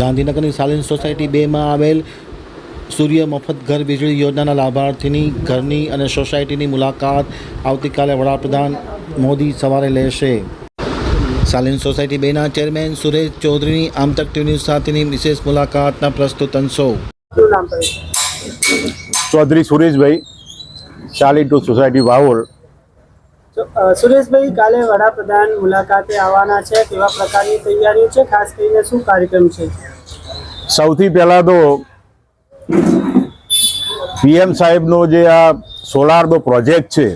ગાંધીનગરની સાલિન સોસાયટી બેમાં આવેલ સૂર્ય મફત ઘર વીજળી યોજનાના લાભાર્થીની ઘરની અને સોસાયટીની મુલાકાત આવતીકાલે વડાપ્રધાન મોદી સવારે લેશે. સાલિન સોસાયટી બેના ચેરમેન સુરેશ ચૌધરીની આમતક ટીવી ન્યૂઝ સાથેની વિશેષ મુલાકાતના પ્રસ્તુત અંશો. ચૌધરી સુરેશભાઈ ચાલી ટુ સોસાયટી વાવોલ સુરેશભાઈ કાલે વડાપ્રધાન મુલાકાતે આવવાના છે કેવા પ્રકારની તૈયારીઓ છે? ખાસ કરીને શું કાર્યક્રમ છે? સૌથી પહેલાં તો પીએમ સાહેબનો જે આ સોલારનો પ્રોજેક્ટ છે,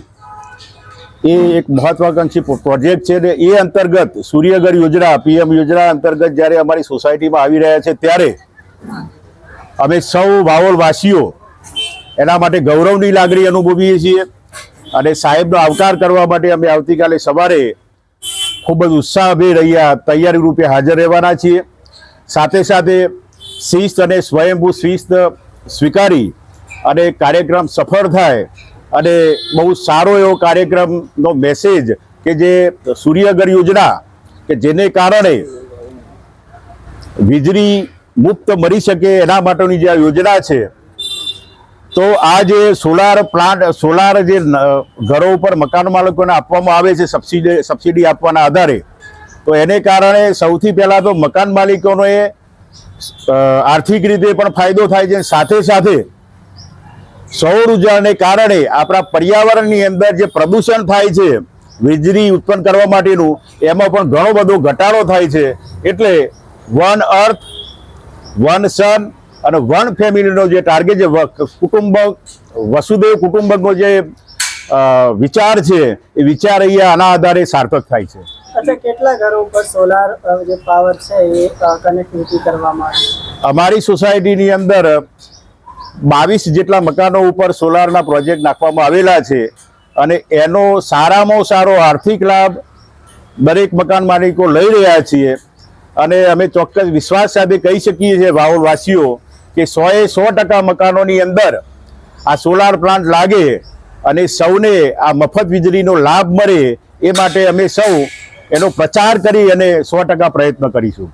એ એક મહત્વાકાંક્ષી પ્રોજેક્ટ છે ને એ અંતર્ગત સૂર્યઘર યોજના, પીએમ યોજના અંતર્ગત જ્યારે અમારી સોસાયટીમાં આવી રહ્યા છે ત્યારે અમે સૌ વાસીઓ એના માટે ગૌરવની લાગણી અનુભવીએ છીએ અને સાહેબનો આવકાર કરવા માટે અમે આવતીકાલે સવારે ખૂબ જ ઉત્સાહભેર રહ્યા તૈયારી રૂપે હાજર રહેવાના છીએ. સાથે સાથે શિસ્ત અને સ્વયંભૂ શિસ્ત સ્વીકારી અને કાર્યક્રમ સફળ થાય અને બહુ સારો એવો કાર્યક્રમનો મેસેજ કે જે સૂર્યગર યોજના કે જેને કારણે વીજળી મુક્ત મળી શકે એના માટેની જે આ યોજના છે, તો આ જે સોલાર પ્લાન્ટ, સોલાર જે ઘરો ઉપર મકાન માલિકોને આપવામાં આવે છે સબસિડી સબસિડી આપવાના આધારે, તો એને કારણે સૌથી પહેલાં તો મકાન માલિકોનો આર્થિક રીતે પણ ફાયદો થાય છે સાથે સાથે સૌર ઉર્જાને કારણે આપણા પર્યાવરણની અંદર જે પ્રદૂષણ થાય છે, વીજળી ઉત્પન્ન કરવા માટેનું, એમાં પણ ઘણો બધો ઘટાડો થાય છે. એટલે વન અર્થ, વન સન અને વન ફેમિલીનો જે ટાર્ગેટ છે કુટુંબ, વસુદેવ કુટુંબકનો જે વિચાર છે, એ વિચાર અહીંયા આના આધારે સાર્થક થાય છે. અચ્છા કેટલા ઘરો ઉપર સોલાર જે પાવર છે એ કનેક્ટિવિટી કરવામાં આવી? અમારી સોસાયટીની અંદર બાવીસ જેટલા મકાનો ઉપર સોલારના પ્રોજેક્ટ નાખવામાં આવેલા છે અને એનો સારામાં સારો આર્થિક લાભ દરેક મકાન માલિકો લઈ રહ્યા છીએ. અને અમે ચોક્કસ વિશ્વાસ સાથે કહી શકીએ છીએ, વાવલવાસીઓ, કે સોએ સો ટકા મકાનોની અંદર આ સોલાર પ્લાન્ટ લાગે અને સૌને આ મફત વીજળીનો લાભ મળે એ માટે અમે સૌ એનો પ્રચાર કરી અને સો ટકા પ્રયત્ન કરીશું.